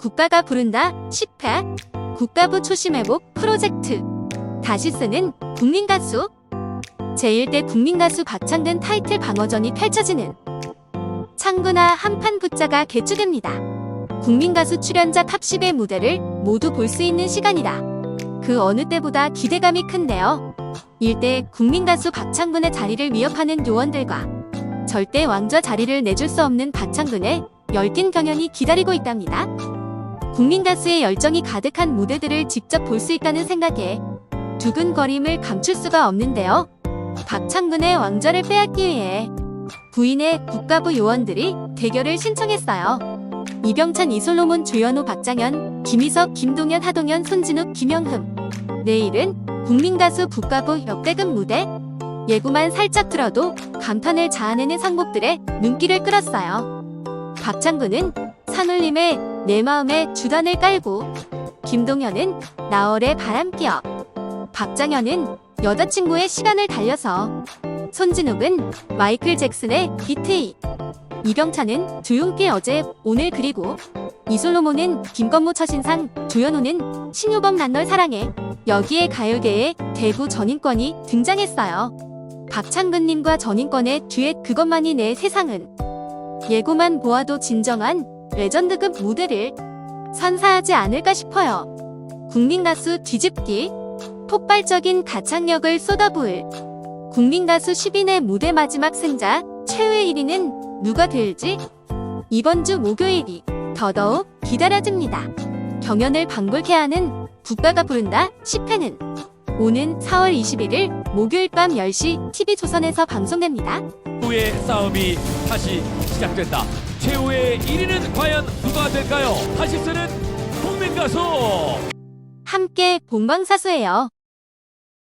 국가가 부른다 10회 국가부 초심회복 프로젝트 다시 쓰는 국민가수 제1대 국민가수 박창근 타이틀 방어전이 펼쳐지는 창구나 한판 붙자가 개최됩니다. 국민가수 출연자 탑10의 무대를 모두 볼 수 있는 시간이다. 그 어느 때보다 기대감이 큰데요. 일대 국민가수 박창근의 자리를 위협하는 요원들과 절대 왕좌 자리를 내줄 수 없는 박창근의 열띤 경연이 기다리고 있답니다. 국민 가수의 열정이 가득한 무대들을 직접 볼 수 있다는 생각에 두근거림을 감출 수가 없는데요. 박창근의 왕좌를 빼앗기 위해 부인의 국가부 요원들이 대결을 신청했어요. 이병찬, 이솔로몬, 조현우, 박장현, 김희석, 김동현, 하동현, 손진욱, 김영흠. 내일은 국민가수 국가부 역대급 무대. 예고만 살짝 들어도 감탄을 자아내는 상목들의 눈길을 끌었어요. 박창근은 산울림의 내 마음의 주단을 깔고 김동현은 나월의 바람기어 박장현은 여자친구의 시간을 달려서 손진욱은 마이클 잭슨의 비트이 이병찬은 조용필 어제 오늘 그리고 이솔로몬은 김건모 처신상 조현우는 신유범 난널 사랑해 여기에 가요계의 대부 전인권이 등장했어요. 박창근님과 전인권의 듀엣 그것만이 내 세상은 예고만 보아도 진정한 레전드급 무대를 선사하지 않을까 싶어요. 국민 가수 뒤집기 폭발적인 가창력을 쏟아부을 국민 가수 10인의 무대 마지막 승자 최후의 1위는 누가 될지 이번 주 목요일이 더더욱 기다려집니다. 경연을 방불케 하는 국가가 부른다 10회는 오는 4월 21일 목요일 밤 10시 TV조선에서 방송됩니다. 최후의 싸움이 다시 시작된다. 최후의 1위는 과연 누가 될까요? 다시 쓰는 국민 가수. 함께 본방사수해요.